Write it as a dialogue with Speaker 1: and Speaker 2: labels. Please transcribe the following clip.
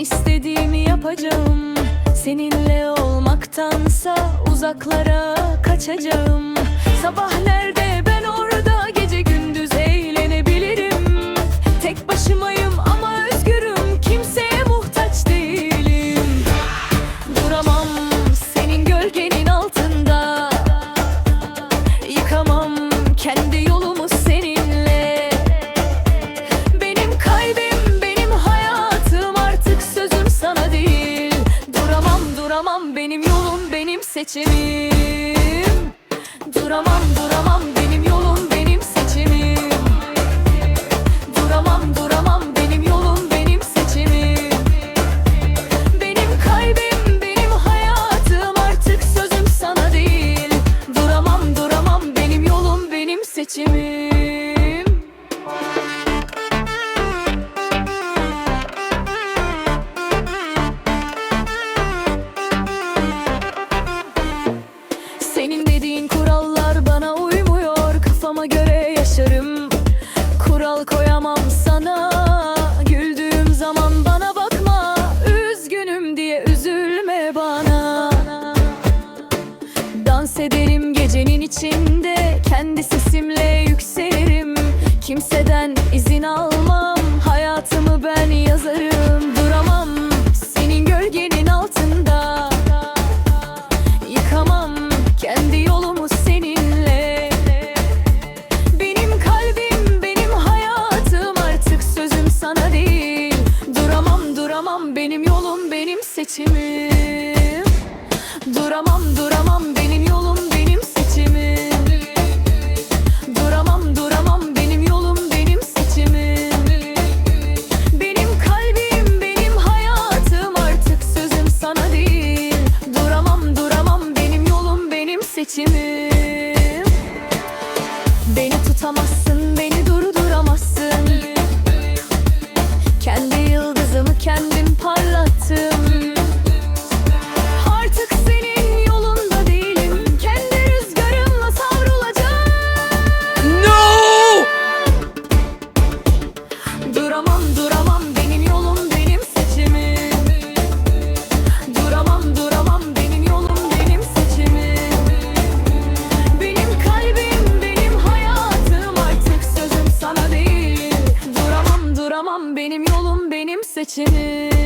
Speaker 1: istediğimi yapacağım. Seninle olmaktansa uzaklara kaçacağım. Sabah nerede Duramam benim yolum benim seçimim. Duramam duramam yaşarım Kural koyamam sana. Güldüğüm zaman bana bakma. Üzgünüm diye üzülme bana. Dans ederim gecenin içinde. Kendi Benim yolum benim seçimim. Duramam duramam benim yolum benim seçimim. Duramam duramam benim yolum benim seçimim. Benim kalbim benim hayatım artık sözüm sana değil. Duramam duramam benim yolum benim seçimim. Beni tutamazsın. benim yolum benim seçimim.